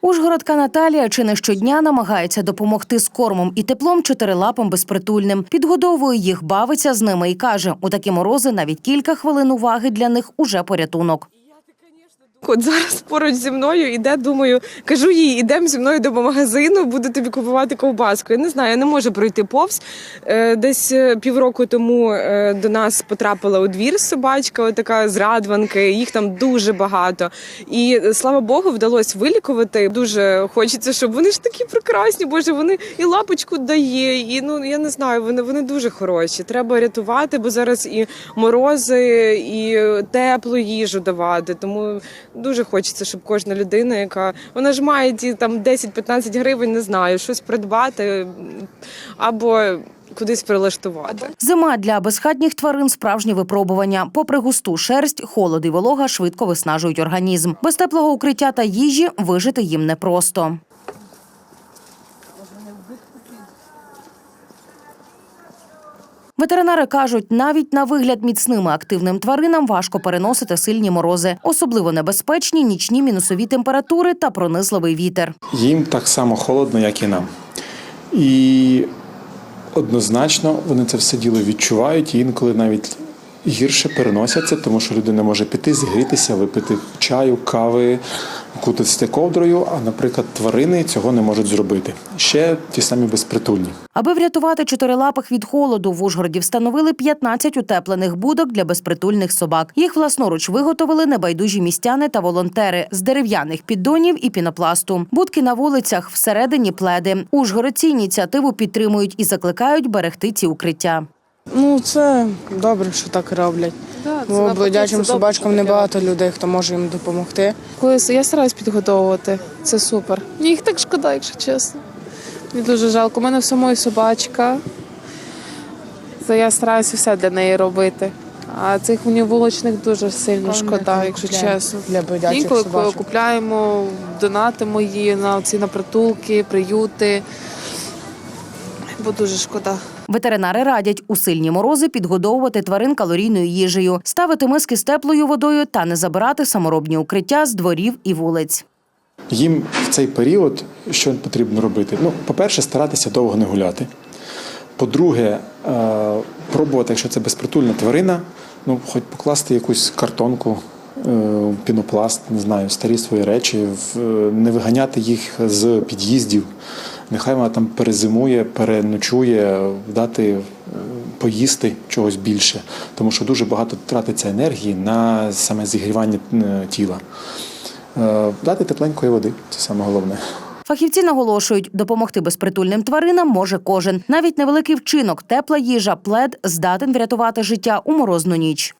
Ужгородка Наталія чи не щодня намагається допомогти з кормом і теплом чотирилапим безпритульним. Підгодовує їх, бавиться з ними і каже, у такі морози навіть кілька хвилин уваги для них уже порятунок. От зараз поруч зі мною іде, думаю, кажу їй, ідемо зі мною до магазину, буду тобі купувати ковбаску. Я не знаю, я не можу пройти повз. Е, Десь е, півроку тому е, до нас потрапила у двір собачка, така з радванки. Їх там дуже багато. І слава Богу, вдалося вилікувати. Дуже хочеться, щоб вони ж такі прекрасні. Боже, вони і лапочку дає, і ну я не знаю, вони, вони дуже хороші. Треба рятувати, бо зараз і морози, і теплу їжу давати. Тому дуже хочеться, щоб кожна людина, яка вона ж має ті там 10-15 гривень, не знаю, щось придбати або кудись прилаштувати. Зима для безхатніх тварин справжнє випробування. Попри густу шерсть, холод і волога швидко виснажують організм. Без теплого укриття та їжі вижити їм непросто. Ветеринари кажуть, навіть на вигляд міцним активним тваринам важко переносити сильні морози. Особливо небезпечні нічні мінусові температури та пронизливий вітер. їм так само холодно, як і нам. І однозначно вони це все діло відчувають і інколи навіть гірше переносяться, тому що людина може піти, зігрітися, випити чаю, кави, кутатися ковдрою, а, наприклад, тварини цього не можуть зробити. Ще ті самі безпритульні. Аби врятувати чотирилапих від холоду, в Ужгороді встановили 15 утеплених будок для безпритульних собак. Їх власноруч виготовили небайдужі містяни та волонтери з дерев'яних піддонів і пінопласту. Будки на вулицях, всередині пледи. Ужгородці ініціативу підтримують і закликають берегти ці укриття. Ну, це добре, що так роблять. Бо бродячим собачкам небагато людей, хто може їм допомогти. Коли я стараюсь підготовувати, це супер. Мені їх так шкода, якщо чесно. Мені дуже жалко. У мене в самої собачка. То я стараюся все для неї робити. А цих мені вуличних дуже сильно шкода, якщо чесно. Для бродячих Інколи собачок. купляємо, донатимо її на ці на притулки, приюти. Бо дуже шкода. Ветеринари радять у сильні морози підгодовувати тварин калорійною їжею, ставити миски з теплою водою та не забирати саморобні укриття з дворів і вулиць. Їм в цей період що потрібно робити? Ну, по-перше, старатися довго не гуляти. По-друге, е, пробувати, якщо це безпритульна тварина, ну, хоч покласти якусь картонку, е, пінопласт, не знаю, старі свої речі, е, не виганяти їх з під'їздів. Нехай вона там перезимує, переночує, дати е, поїсти чогось більше, тому що дуже багато тратиться енергії на саме зігрівання е, тіла. Е, Дати тепленької води це саме головне. Фахівці наголошують, допомогти безпритульним тваринам може кожен. Навіть невеликий вчинок, тепла їжа, плед здатен врятувати життя у морозну ніч.